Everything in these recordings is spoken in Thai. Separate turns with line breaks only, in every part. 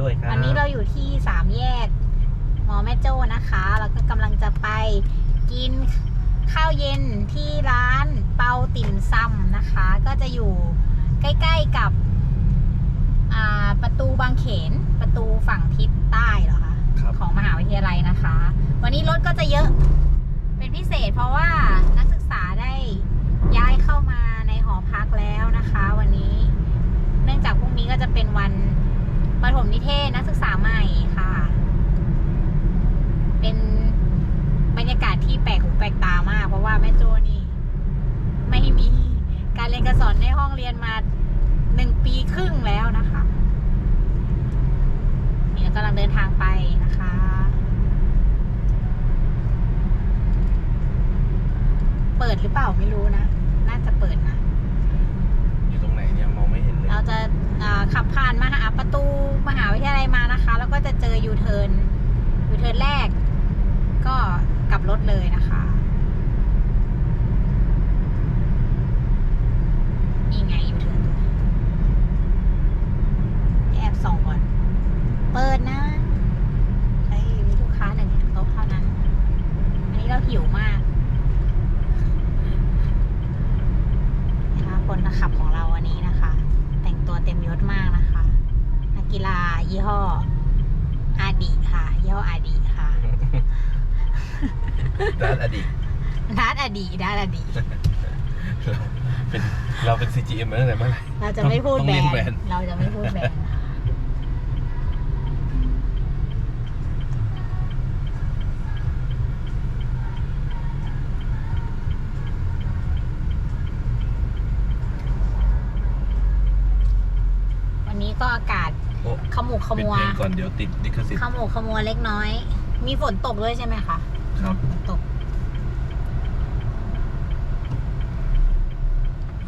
ด้วยครับ
วันนี้เราอยู่ที่สามแยกหมอแม่โจ้นะคะ แล้วก็กำลังจะไปกินข้าวเย็นที่ร้านเปาติ่มซำนะคะ ก็จะอยู่ใกล้ ๆกับอ่าประตูบางเขนประตูฝั่งทิศใต้เหรอคะ
ครับ
ของมหาวิทยาลัยนะคะ วันนี้รถก็จะเยอะเป็นพิเศษเพราะว่านักศึกษาได้ย้ายเข้ามาในหอพักแล้วนะคะ วันนี้ เนื่องจากพรุ่งนี้ก็จะเป็นวันประถมนิเทศนักศึกษาใหม่ค่ะ เป็นบรรยากาศที่แปลกหูแปลกตามาก เพราะว่าแม่โจนี่ ไม่มีการเรียนการสอน ในห้องเรียนมาหนึ่งปีครึ่งแล้วนะคะนี่เรากำลังเดินทางไปนะคะเปิดหรือเปล่าไม่รู้นะ น่าจะเปิดนะ
อยู่ตรงไหนเนี่ยมองไม่เห็นเลย
เราจะอ่าขับผ่านมหาประตูมหาวิทยาลัยมานะคะ แล้วก็จะเจอยูเทิร์นยูเทิร์นแรก ก็กลับรถเลยนะคะ นี่ไงยูเทิร์นแอบส่องก่อน เปิดนะเฮ้ยมีลูกค้าหนึ่งโต๊ะเท่านั้น อันนี้เราหิวมากนะ คะคนขับของเราวันนี้นะคะ แต่งตัวเต็มยศมากนะคะนักกีฬายี่ห้ออาดีค่ะยี่ห้ออาดีค่ะ
ด้านอดีต
นัดอดีนัดอดี
เป็นเราเป็น CGM มาตั้งแต่เมื่อไหร่
เราจะไม่พูด
ต้อง
แบร
เรียน
น
แบรนด์
ด์เราจะไม่พูดแบรนด์นะคะวันนี้ ก็อากาศ
โอ้
ขมุกข
เป็น
มัว
เพลงก่อนเดี๋ยวติดลิขสิท
ข
ธิ์
มุกขมัวเล็กน้อย มีฝนตกด้วยใช่ไหมคะ
ครับ
ฝนตก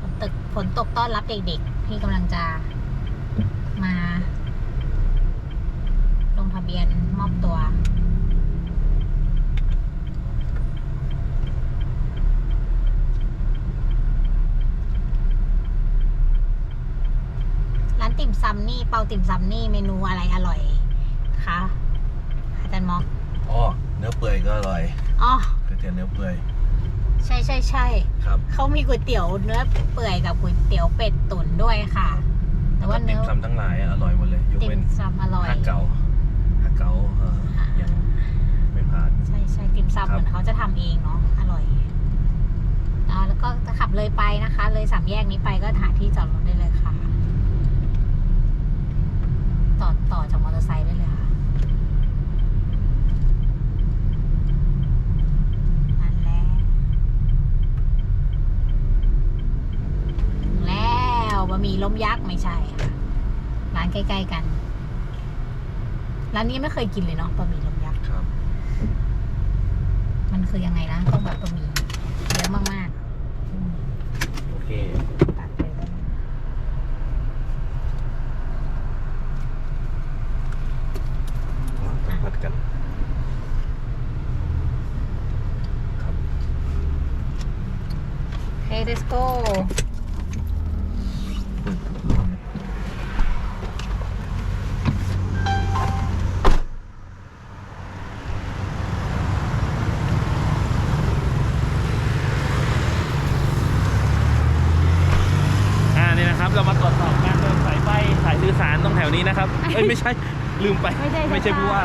ฝนตกฝนตกต้อนรับเด็กๆ ที่กำลังจะ มา ลงทะเบียนมอบตัวานติ่มซำนี่เปาติ่มซำนี่เมนูอะไรอร่อยคะอาจารย์มอก
อ๋อเนื้อเปื่อยก็อร่อย
อ๋อ
ก๋วยเตี๋ยวเนื้อเปื่อย
ใช่ใช่ใช่
ครับ
เขามีก๋วยเตี๋ยวเนื้อเปื่อยกับก๋วยเตี๋ยวเป็ดตุ๋นด้วยค่ะ แต่ว่า
ติ่
เนื้
ม
อ
ซำทั้งหลายอะอร่อยหมดเลยยก
ติ่
เว้
ม
น
ซำอร่อย
ฮักเก๋าฮักเก๋าเอ่อยังไม่ผ่าน
ใช่ใช่ติ่มซำ
ครับ
เหมือนเขาจะทำเองเนาะอร่อยอ่าแล้วก็จะขับเลยไปนะคะ เลยสามแยกนี้ไปก็หาที่จอดรถได้เลยค่ะ ต่อต่อจากมอเตอร์ไซค์ได้เลยค่ะ นั่นแหละถึงแล้วบะหมี่ล้มยักษ์ไม่ใช่ค่ะ ร้านใกล้ ๆ กัน ร้านนี้ไม่เคยกินเลยเนาะบะหมี่ล้มยักษ์
ครับ
มันคือยังไงนะ ต้องแบบบะหมี่เยอะมากๆอืม
โอเค
ตัดไปเลย
ผัดกัน ครับ
เฮ้ย let's go
อ่านี่นะครับเรามาตรวจสอบการเดินสายไฟสายสื่อสารตรงแถวนี้นะครับ เอ้ยไม่ใช่ลืมไป
ไม่ใช่
ไม่ใช่
สภาพ
ผู้ว่า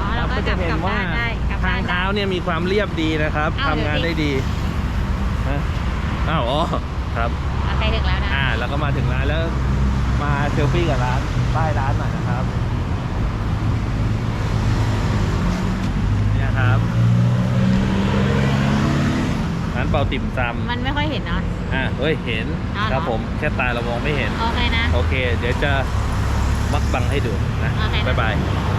อ๋อเราก็กลับกลับบ้านได้กลับบ้า
ทาน ง
ได้
เท้าเนี่ยมีความเรียบดีนะครับ
อ้าว
ทำงาน
เดี๋ยว
ได้ดีฮะอ้าวอ๋อครับ
โอเคถึงแล้วนะ
อ่าแล้วก็มาถึงร้านแล้วมาเซลฟี่กับร้านป้ายร้านหน่อยนะครับเนี่ยครับร้านเปาติ่มซำ
มันไม่ค่อยเห็นเนาะ
อ่าเฮ้ย เห็น
อ้าวเหรอ
ครับผม แค่ตาเรามองไม่เห็น
โอเคนะ
โอเค เดี๋ยวจะมักบังให้ดูนะ
โอเคนะ
บ๊ายบาย
บ